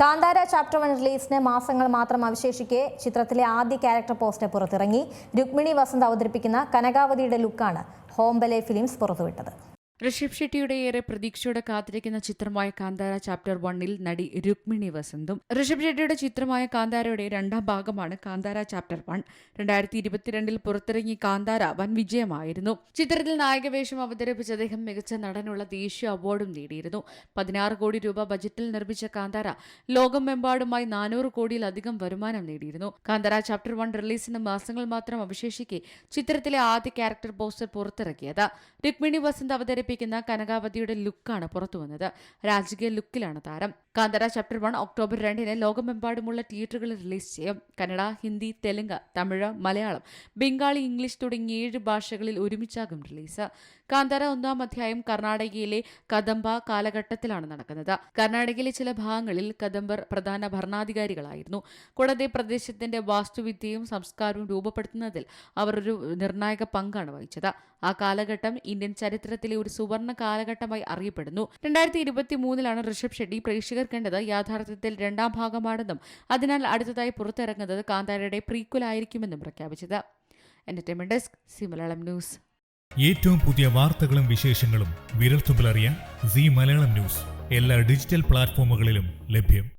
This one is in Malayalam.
കാന്താര ചാപ്റ്റർ വൺ റിലീസിന് മാസങ്ങൾ മാത്രം അവശേഷിക്കെ ചിത്രത്തിലെ ആദ്യ ക്യാരക്ടർ പോസ്റ്റർ പുറത്തിറങ്ങി രുക്മിണി വസന്ത് അവതരിപ്പിക്കുന്ന കനകാവതിയുടെ ലുക്കാണ് ഹോംബലെ ഫിലിംസ് പുറത്തുവിട്ടത്. ഋഷഭ് ഷെട്ടിയുടെ ഏറെ പ്രതീക്ഷയോടെ കാത്തിരിക്കുന്ന ചിത്രമായ കാന്താര ചാപ്റ്റർ വണ്ണിൽ നടി രുക്മിണി വസന്തും ഋഷഭ് ഷെട്ടിയുടെ ചിത്രമായ കാന്താരയുടെ രണ്ടാം ഭാഗമാണ് കാന്താര ചാപ്റ്റർ വൺ രണ്ടായിരത്തി ഇരുപത്തിരണ്ടിൽ പുറത്തിറങ്ങി കാന്താര വൻ വിജയമായിരുന്നു. ചിത്രത്തിൽ നായകവേഷം അവതരിപ്പിച്ച അദ്ദേഹം മികച്ച നടനുള്ള ദേശീയ അവാർഡും നേടിയിരുന്നു. പതിനാറ് കോടി രൂപ ബജറ്റിൽ നിർമ്മിച്ച കാന്താര ലോകമെമ്പാടുമായി നാനൂറ് കോടിയിലധികം വരുമാനം നേടിയിരുന്നു. കാന്താര ചാപ്റ്റർ വൺ റിലീസിന് മാസങ്ങൾ മാത്രം അവശേഷിക്കെ ചിത്രത്തിലെ ആദ്യ ക്യാരക്ടർ പോസ്റ്റർ പുറത്തിറക്കിയത്. രുക്മിണി വസന്ത് അവതരിപ്പിക്കുന്ന കനകാവതിയുടെ ലുക്കാണ് പുറത്തു പുറത്തുവന്നത് രാജകീയ ലുക്കിലാണ് താരം. കാന്തര ചാപ്റ്റർ വൺ ഒക്ടോബർ രണ്ടിന് ലോകമെമ്പാടുമുള്ള തിയേറ്ററുകളിൽ റിലീസ് ചെയ്യും. കന്നഡ ഹിന്ദി തെലുങ്ക് തമിഴ് മലയാളം ബംഗാളി ഇംഗ്ലീഷ് തുടങ്ങി ഏഴ് ഭാഷകളിൽ ഒരുമിച്ചാകും റിലീസ്. കാന്തര ഒന്നാം അധ്യായം കർണാടകയിലെ കദംബ കാലഘട്ടത്തിലാണ് നടക്കുന്നത്. കർണാടകയിലെ ചില ഭാഗങ്ങളിൽ കദംബർ പ്രധാന ഭരണാധികാരികളായിരുന്നു. കൂടാതെ പ്രദേശത്തിന്റെ വാസ്തുവിദ്യയും സംസ്കാരവും രൂപപ്പെടുത്തുന്നതിൽ അവർ ഒരു നിർണായക പങ്കാണ് വഹിച്ചത്. ആ കാലഘട്ടം ഇന്ത്യൻ ചരിത്രത്തിലെ ഒരു സുവർണ കാലഘട്ടമായി അറിയപ്പെടുന്നു. രണ്ടായിരത്തി ഇരുപത്തി മൂന്നിലാണ് ഋഷഭ് ഷെട്ടി പ്രേക്ഷകർ കണ്ടത് യാഥാർത്ഥ്യത്തിൽ രണ്ടാം ഭാഗമാണെന്നും അതിനാൽ അടുത്തതായി പുറത്തിറങ്ങുന്നത് കാന്താരയുടെ പ്രീക്വലായിരിക്കുമെന്നും പ്രഖ്യാപിച്ചത്. എന്റർടൈൻമെന്റ് ഡെസ്ക് സിമലയാളം ന്യൂസ്. ഏറ്റവും പുതിയ വാർത്തകളും വിശേഷങ്ങളും വിരൽത്തുമ്പിലറിയാൻ സി മലയാളം ന്യൂസ്. എല്ലാ ഡിജിറ്റൽ പ്ലാറ്റ്ഫോമുകളിലും ലഭ്യം.